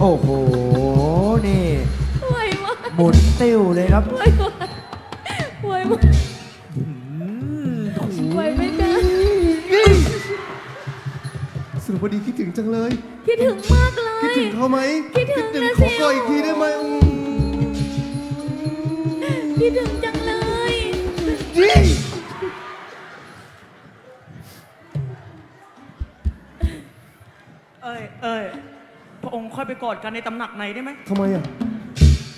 โอ้โห นี่ไหวมากหมุนติ้วเลยครับไหวมากไหวมากอืมโอ้โหไหวไหมจ๊ะสุรพดีคิดถึงจังเลย คิดถึงมากเลย คิดถึงเขาไหมคิดถึงนะขอสิ กอดอีกทีได้ไหมอืม คิดถึงจัง ค์ค่อยไปกอดกันในตำหนักไหนได้ไหมทำไมอะ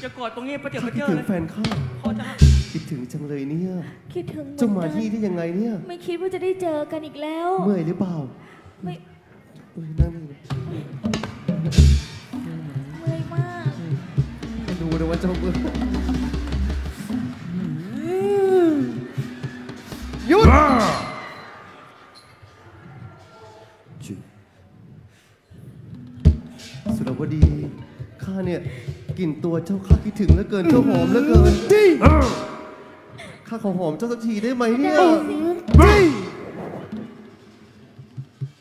จะกอดตรงนี้ประเดี๋ยวข้ามาคิดเจอถึงเลยแฟนข้าเขาจะคิดถึงจังเลยเนี่ยคิดถึงเหมือนเจ้ามากันที่ได้ยังไงเนี่ย ไม่คิดว่าจะได้เจอกันอีกแล้ว เมื่อยหรือเปล่าไม่เอ้ยนั่งนี่เมื่อยมากมาดูนะว่าเจ้าเมื่อย ลิ่นตัวเจ้าข้าคิดถึงเหลือเกินเจ้าหอมเหลือเกินข้าขอหอมเจ้าสักทีได้ไหมเนี่ยได้สิ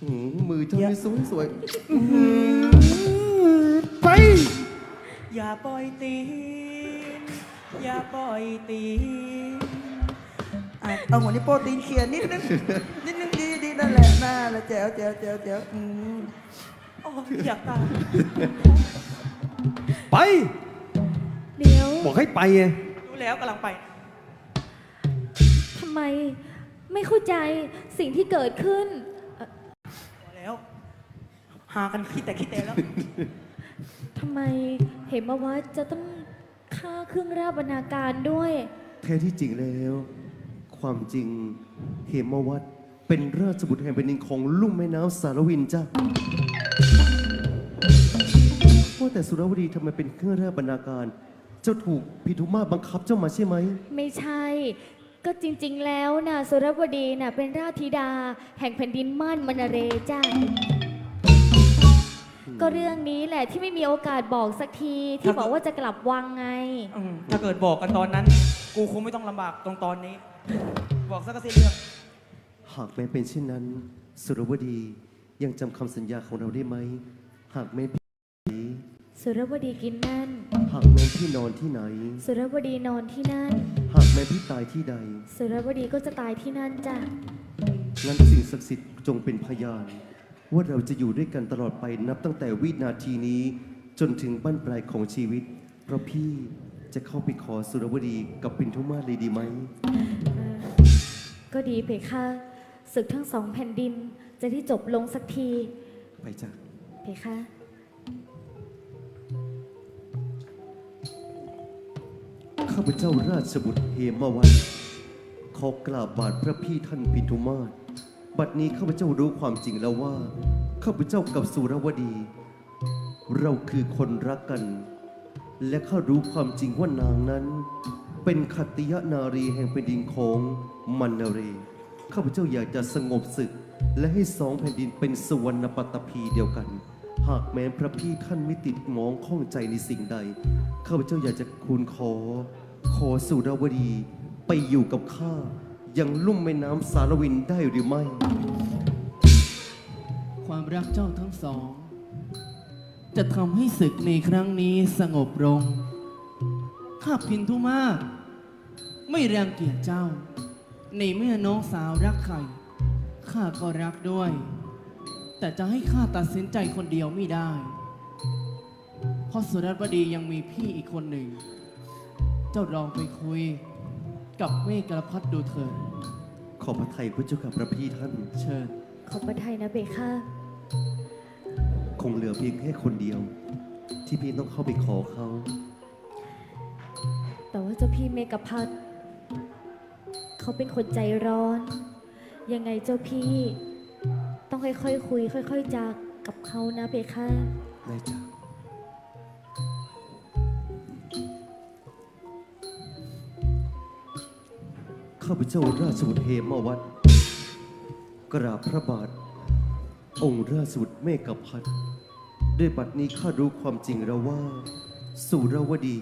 หืมมือเจ้านี่สวยสวยไป อย่าปล่อยตีนอย่าปล่อยตีนอะเอาหัวนิ้วโป้งตีนเขียนนิดนึง นิดนึงดีดีนั่นแหละน่าละแจ๋วแจ๋วแจ๋วแจ๋วอืมโอ้ยอยากตาย ไป เดี๋ยวบอกให้ไปไงรู้แล้วกำลังไป ทำไมไม่เข้าใจสิ่งที่เกิดขึ้นเอ่อพอแล้ว หากันคิดแต่คิดแต่แล้ว ทำไมเหมวัดจะต้องฆ่าเครื่องราชบรรณาการด้วย แท้ที่จริงแล้ว ความจริงเหมวัดเป็นราชบุตรแห่งแผ่นดินของลุ่มแม่น้ำสารวินจ้ะ ว่าแต่สุรวดีทำไมเป็นเครื่องราชบรรณาการ เจ้าถูกพิทุมาบังคับเจ้ามาใช่ไหม ไม่ใช่ ก็จริงๆแล้วนะสุรบดีน่ะเป็นราชธิดา แห่งแผ่นดินม่านมนเรจ้าก็เรื่องนี้แหละที่ไม่มีโอกาสบอกสักทีที่บอกว่าจะกลับวังไง อืมถ้าเกิดบอกกันตอนนั้น กูคงไม่ต้องลำบากตรงตอนนี้ บอกสักกระสิเรื่อง หากแม้เป็นเช่นนั้น สุรวดียังจำคำสัญญาของเราได้ไหม หากแม้พี่ สุรบดีกินนั่น หากแม้พี่นอนที่ไหน สุรบดีนอนที่นั่น หากแม้พี่ตายที่ใด สุรบดีก็จะตายที่นั่นจ้ะ งั้นสิ่งศักดิ์สิทธิ์จงเป็นพยาน ว่าเราจะอยู่ด้วยกันตลอดไปนับตั้งแต่วินาทีนี้จนถึงบั้นปลายของชีวิต เพราะพี่จะเข้าไปขอสุรวดีกับปินทุมาเลยดีไหมเออก็ดีเพคะศึกทั้งสองแผ่นดินจะได้จบลงสักที ไปจ้ะเพคะาพเจ้าราชบุตรเฮมาวัตขอกราบบาทพระพี่ท่านปินทุมาศบัดนี้ข้าพเจ้ารู้ความจริงแล้วว่า ข้าพเจ้ากับสุรวดี เราคือคนรักกัน และข้ารู้ความจริงว่านางนั้น เป็นขติยนารีแห่งแผ่นดินของมันนาเร ข้าพเจ้าอยากจะสงบศึก และให้สองแผ่นดินเป็นสุวรรณปัตตภีเดียวกัน หากแม้พระพี่ท่านไม่ติดมองข้องใจในสิ่งใด ข้าพเจ้าอยากจะคูณขอ ขอสุรวดีไปอยู่กับข้ายังลุ่มแม่น้ำสารวินได้หรือไม่ ความรักเจ้าทั้งสอง จะทำให้ศึกในครั้งนี้สงบลง ข้าพินทุมาศไม่รังเกียจเจ้า ในเมื่อน้องสาวรักใคร ข้าก็รักด้วย แต่จะให้ข้าตัดสินใจคนเดียวไม่ได้ เพราะสุรบดียังมีพี่อีกคนหนึ่ง เจ้าลองไปคุยกับเมฆกระพัดดูเถิดขอพระไทยพระเจ้ากับพระพี่ท่าน เชิญ ขอบพระทัยนะเพคะคงเหลือเพียงแค่คนเดียว ที่พี่ต้องเข้าไปขอเขา แต่ว่าเจ้าพี่เมกะพัทเขาเป็นคนใจร้อน ยังไงเจ้าพี่ ต้องค่อยๆคุย ค่อย ๆจากับเขานะเพคะได้จ้ะ พเจ้าราชบุตรเฮมวัดกราบพระบาท องค์ราชบุตรเมฆพัฒน์ด้วยบัดนี้ข้ารู้ความจริงแล้วว่า สุรวดี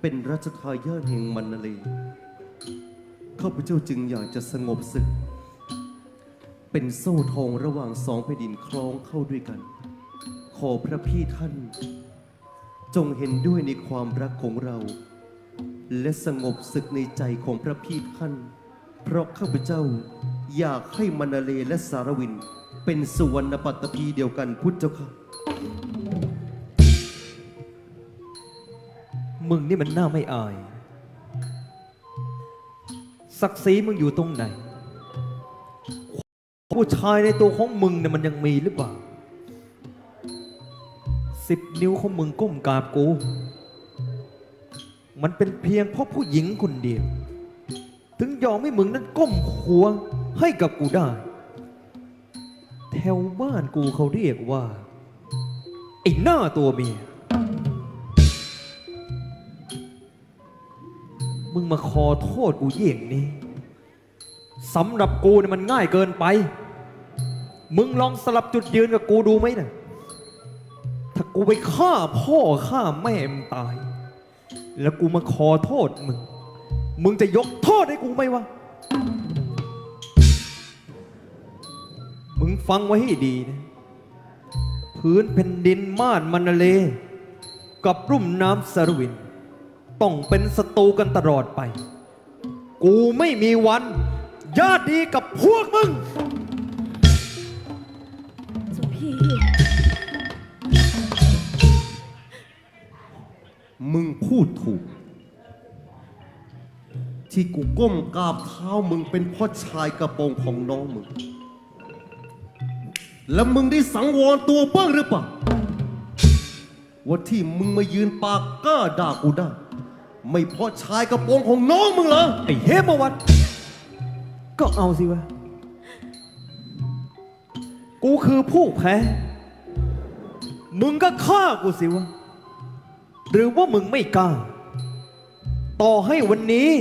เป็นรัชทายาทแห่งมันเลข้าพเจ้าจึงอยากจะสงบศึก เป็นโซ่ทองระหว่างสองแผ่นดินคล้องเข้าด้วยกัน ขอพระพี่ท่าน จงเห็นด้วยในความรักของเรา และสงบศึกในใจของพระพี่ท่าน เพราะข้าพเจ้าอยากให้มนาเลและสารวิน เป็นสุวรรณปัตตภีเดียวกันพุทธเจ้าค่ะ มึงนี่มันน่าไม่อาย ศักดิ์ศรีมึงอยู่ตรงไหน ผู้ชายในตัวของมึงเนี่ยมันยังมีหรือเปล่าสิบนิ้วของมึงก้มกราบกู มันเป็นเพียงเพราะผู้หญิงคนเดียว ยอมให้มึงนั้นก้มหัวให้กับกูได้ แถวบ้านกูเขาเรียกว่า ไอ้หน้าตัวเมีย มึงมาขอโทษกูเยี่ยงนี้สำหรับกูเนี่ยมันง่ายเกินไป มึงลองสลับจุดยืนกับกูดูไหมนะถ้ากูไปฆ่าพ่อฆ่าแม่มึงตาย แล้วกูมาขอโทษมึง มึงจะยกโทษให้กูไหมวะ มึงฟังไว้ให้ดีนะ พื้นแผ่นดินม่านมันนาเล กับรุ่มน้ำสารวิน ต้องเป็นศัตรูกันตลอดไป กูไม่มีวันญาติดีกับพวกมึงเจ้าพี่มึงพูดถูก ที่กูก้มกราบเท้ามึงเป็นพ่อชายกระโปรงของน้องมึง แล้วมึงได้สังวรตัวบ้างหรือเปล่าว่าที่มึงมายืนปากกล้าด่ากูได้ไม่เพราะชายกระโปรงของน้องมึงเหรอไอ้เฮมวัตก็เอาสิวะ กูคือผู้แพ้ มึงก็ฆ่ากูสิวะ หรือว่ามึงไม่กล้า ต่อให้วันนี้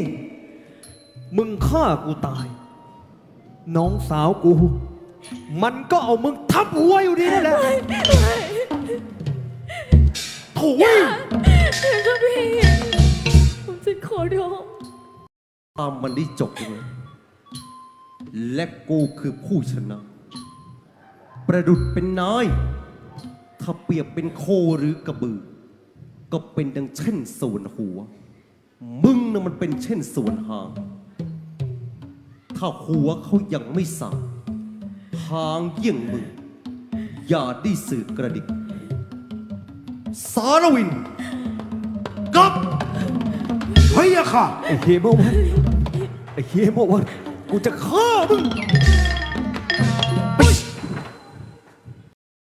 มึงฆ่ากูตาย น้องสาวกู มันก็เอามึงทับหัวอยู่ดีนั่นแหละโถุยเจ้าพี่ผมจะขอร้องตามมันได้จบเลย และกูคือผู้ชนะ ประดุดเป็นนาย ถ้าเปรียบเป็นโคหรือกระบือ ก็เป็นดังเช่นส่วนหัว มึงน่ะมันเป็นเช่นส่วนหาง ถ้าหัวเขายังไม่สั่ง ทางเยี่ยงมึง อย่าได้สื่อกระดิก สารวินกลับเฮียค่ะไอ้เฮมวันไอ้เฮมวันกูจะฆ่ามึง